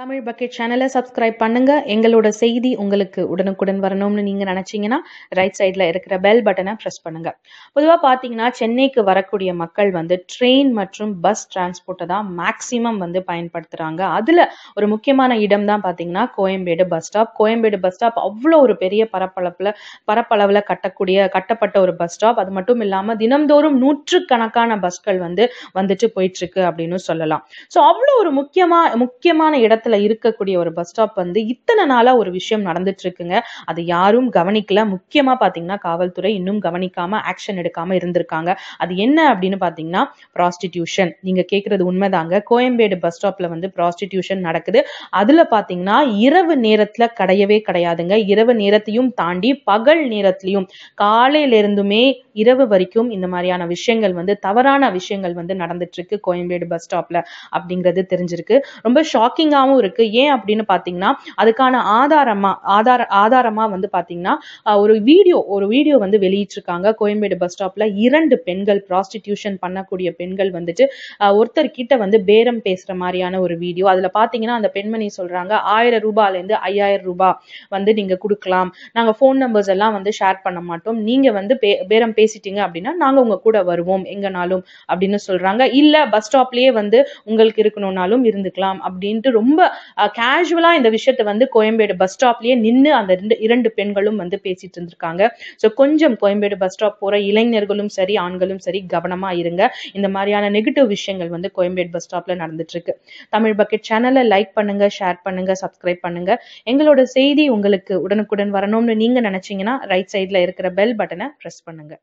Tamil bucket சேனலை subscribe பண்ணுங்க. எங்களோட செய்தி உங்களுக்கு உடனுக்குடன் வரணும்னு நீங்க நினைச்சீங்கன்னா ரைட் சைடில் இருக்கிற பெல் பட்டனை ப்ரெஸ் பண்ணுங்க. பொதுவாக பார்த்தீங்கன்னா சென்னைக்கு வரக்கூடிய மக்கள் வந்து ட்ரெயின் மற்றும் பஸ் டிரான்ஸ்போர்ட்டை தான் மேக்சிமம் வந்து பயன்படுத்துறாங்க. அதுல ஒரு முக்கியமான இடம் தான் பார்த்தீங்கன்னா Koyambedu bus stop Koyambedu bus stop அவ்வளோ ஒரு பெரிய பரப்பளவில் பரப்பளவில் கட்டக்கூடிய கட்டப்பட்ட ஒரு பஸ் ஸ்டாப் அது மட்டும் இல்லாமல் தினம்தோறும் நூற்றுக்கணக்கான பஸ்கள் வந்து வந்துட்டு போயிட்டு இருக்கு அப்படின்னு சொல்லலாம். ஸோ அவ்வளோ ஒரு முக்கியமா முக்கியமான இடத்துல இருக்கக்கூடிய ஒரு பஸ் ஸ்டாப் வந்து இத்தனை நாளா ஒரு விஷயம் நடந்துட்டு இருக்குங்க அது யாரும் கவனிக்கல. முக்கியமா பாத்தீங்கன்னா காவல்துறை இன்னும் கவனிக்காம ஆக்ஷன் எடுக்காம இருந்திருக்காங்க. அது என்ன அப்படின்னு பாத்தீங்கன்னா ப்ராஸ்டிடியூஷன் நீங்க கேக்குறது உண்மைதாங்க. கோயம்பேடு பஸ் ஸ்டாப்ல வந்து ப்ராஸ்டிடியூஷன் நடக்குது. அதுல பாத்தீங்கன்னா இரவு நேரத்துல கிடையவே கிடையாதுங்க. இரவு நேரத்தையும் தாண்டி பகல் நேரத்திலையும் காலையில இருந்துமே இரவு வரைக்கும் இந்த மாதிரியான விஷயங்கள் வந்து தவறான விஷயங்கள் வந்து நடந்துட்டு இருக்கு கோயம்பேடு பஸ் ஸ்டாப்ல அப்படிங்கிறது தெரிஞ்சிருக்கு. ரொம்ப ஷாக்கிங்காகவும் இருக்கு. ஏன் அப்படின்னு பார்த்தீங்கன்னா அதுக்கான ஆதாரமா ஆதார ஆதாரமா வந்து பார்த்தீங்கன்னா ஒரு வீடியோ ஒரு வீடியோ வந்து வெளியிட்டிருக்காங்க. கோயம்பேடு பஸ் ஸ்டாப்ல இரண்டு பெண்கள் ப்ராஸ்டிடியூஷன் பண்ணக்கூடிய பெண்கள் வந்துட்டு ஒருத்தர் கிட்ட வந்து பேரம் பேசுற மாதிரியான ஒரு வீடியோ. அதுல பாத்தீங்கன்னா அந்த பெண்மணி சொல்றாங்க ஆயிரம் ரூபாயில இருந்து ஐயாயிரம் ரூபாய் வந்து நீங்க கொடுக்கலாம். நாங்க ஃபோன் நம்பர்ஸ் எல்லாம் வந்து ஷேர் பண்ண மாட்டோம். நீங்க வந்து பே- பேரம் பேசிட்டீங்க அப்படின்னா நாங்க உங்க கூட வருவோம். எங்கனாலும் அப்படின்னு சொல்றாங்க. இல்ல பஸ் ஸ்டாப்லயே வந்து உங்களுக்கு இருக்கணும்னாலும் இருந்துக்கலாம் அப்படின்ட்டு ரொம்ப கேஷுவலா இந்த விஷயத்தை வந்து கோயம்பேடு பஸ் ஸ்டாப்லயே நின்னு அந்த ரெண்டு இரண்டு பெண்களும் வந்து பேசிட்டு இருந்திருக்காங்க. ஸோ கொஞ்சம் கோயம்பேடு பஸ் ஸ்டாப் போற இளைஞர்களும் சரி ஆண்களும் சரி கவனமா இருங்க. இந்த மாதிரியான நெகட்டிவ் விஷயங்கள் வந்து கோயம்பேடு பஸ் ஸ்டாப்ல நடந்துட்டு இருக்கு தமிழ் பக்கெட் சேனலை லைக் பண்ணுங்க ஷேர் பண்ணுங்க சப்ஸ்கிரைப் பண்ணுங்க. எங்களோட செய்தி உங்களுக்கு உடனுக்குடன் வரணும்னு நீங்க நினைச்சீங்கன்னா ரைட் சைட்ல இருக்கிற பெல் பட்டனை ப்ரெஸ் பண்ணுங்க.